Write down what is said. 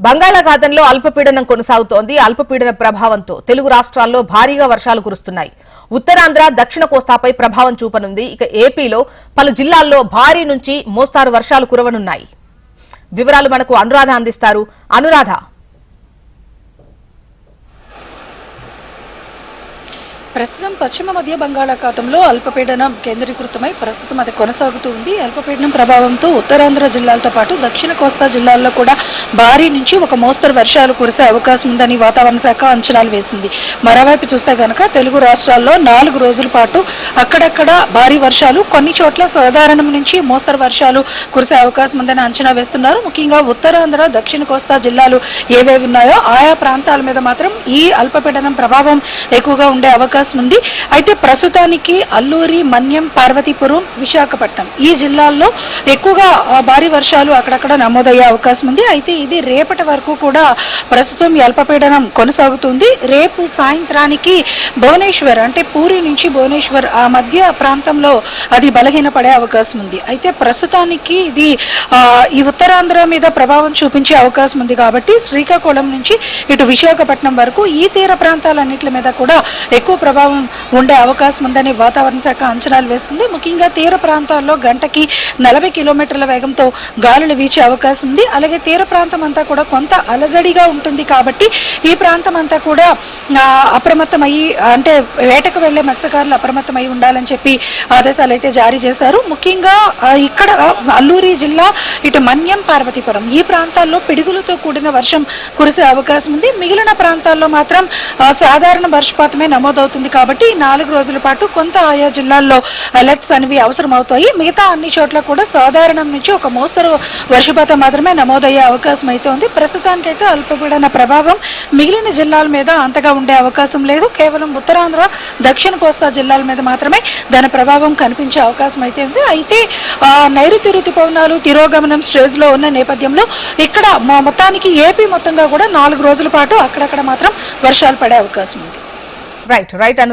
బంగాళాఖాతంలో అల్పపీడనం కొనసాగుతోంది. అల్పపీడన ప్రభావంతో తెలుగు రాష్ట్రాల్లో భారీగా వర్షాలు కురుస్తున్నాయి. ఉత్తరాంధ్ర దక్షిణ కోస్తాపై ప్రభావం చూపనుంది. ఇక ఏపీలో పలు జిల్లాల్లో భారీ నుంచి మోస్తారు వర్షాలు కురవనున్నాయి. వివరాలు మనకు అనురాధ అందిస్తారు. అనురాధ. ప్రస్తుతం పశ్చిమ మధ్య బంగాళాఖాతంలో అల్పపీడనం కేంద్రీకృతమై ప్రస్తుతం అది కొనసాగుతూ ఉంది. అల్పపీడనం ప్రభావంతో ఉత్తరాంధ్ర జిల్లాలతో పాటు దక్షిణ కోస్తా జిల్లాల్లో కూడా భారీ నుంచి ఒక మోస్తరు వర్షాలు కురిసే అవకాశం ఉందని వాతావరణ శాఖ అంచనాలు వేసింది. మరోవైపు చూస్తే గనక తెలుగు రాష్ట్రాల్లో నాలుగు రోజుల పాటు అక్కడక్కడ భారీ వర్షాలు కొన్ని చోట్ల సాధారణం నుంచి మోస్తరు వర్షాలు కురిసే అవకాశం ఉందని అంచనా వేస్తున్నారు. ముఖ్యంగా ఉత్తరాంధ్ర దక్షిణ కోస్తా జిల్లాలు ఏవేవి ఉన్నాయో ఆయా ప్రాంతాల మీద మాత్రం ఈ అల్పపీడనం ప్రభావం ఎక్కువగా ఉండే అవకాశం ఉంది. అయితే ప్రస్తుతానికి అల్లూరి మన్యం పార్వతీపురం విశాఖపట్నం ఈ జిల్లాల్లో ఎక్కువగా భారీ వర్షాలు అక్కడక్కడ నమోదయ్యే అవకాశం ఉంది. అయితే ఇది రేపటి వరకు కూడా ప్రస్తుతం అల్పపీడనం కొనసాగుతుంది. రేపు సాయంత్రానికి భువనేశ్వర్ అంటే పూరి నుంచి భువనేశ్వర్ ఆ మధ్య ప్రాంతంలో అది బలహీనపడే అవకాశం ఉంది. అయితే ప్రస్తుతానికి ఇది ఈ ఉత్తరాంధ్ర మీద ప్రభావం చూపించే అవకాశం ఉంది కాబట్టి శ్రీకాకుళం నుంచి ఇటు విశాఖపట్నం వరకు ఈ తీర ప్రాంతాలన్నింటి మీద కూడా ఎక్కువ ప్రభావం ఉండే అవకాశం ఉందని వాతావరణ శాఖ అంచనాలు వేస్తుంది. ముఖ్యంగా తీర ప్రాంతాల్లో గంటకి నలభై కిలోమీటర్ల వేగంతో గాలులు వీచే అవకాశం ఉంది. అలాగే తీర ప్రాంతం అంతా కూడా కొంత అలజడిగా ఉంటుంది కాబట్టి ఈ ప్రాంతం అంతా కూడా అప్రమత్తమయ్యి అంటే వేటకు వెళ్ళే మత్స్యకారులు అప్రమత్తమై ఉండాలని చెప్పి ఆదేశాలు అయితే జారీ చేశారు. ముఖ్యంగా ఇక్కడ అల్లూరి జిల్లా ఇటు మన్యం పార్వతీపురం. ఈ ప్రాంతాల్లో పిడుగులతో కూడిన వర్షం కురిసే అవకాశం ఉంది. మిగిలిన ప్రాంతాల్లో మాత్రం సాధారణ వర్షపాతమే నమోదవుతుంది. కాబట్టి నాలుగు రోజుల పాటు కొంత ఆయా జిల్లాల్లో అలర్ట్స్ అనేవి అవసరం అవుతాయి మిగతా అన్ని చోట్ల కూడా సాధారణం నుంచి ఒక మోస్తరు వర్షపాతం మాత్రమే నమోదయ్యే అవకాశం అయితే ఉంది. ప్రస్తుతానికైతే అల్పపీడన ప్రభావం మిగిలిన జిల్లాల మీద అంతగా ఉండే అవకాశం లేదు. కేవలం ఉత్తరాంధ్ర దక్షిణ కోస్తా జిల్లాల మీద మాత్రమే దాని ప్రభావం కనిపించే అవకాశం అయితే ఉంది. అయితే నైరుతి ఋతుపవనాలు తిరోగమనం స్టేజ్లో ఉన్న నేపథ్యంలో ఇక్కడ మొత్తానికి ఏపీ మొత్తంగా కూడా నాలుగు రోజుల పాటు అక్కడక్కడ మాత్రం వర్షాలు పడే అవకాశం ఉంది. Right, right. And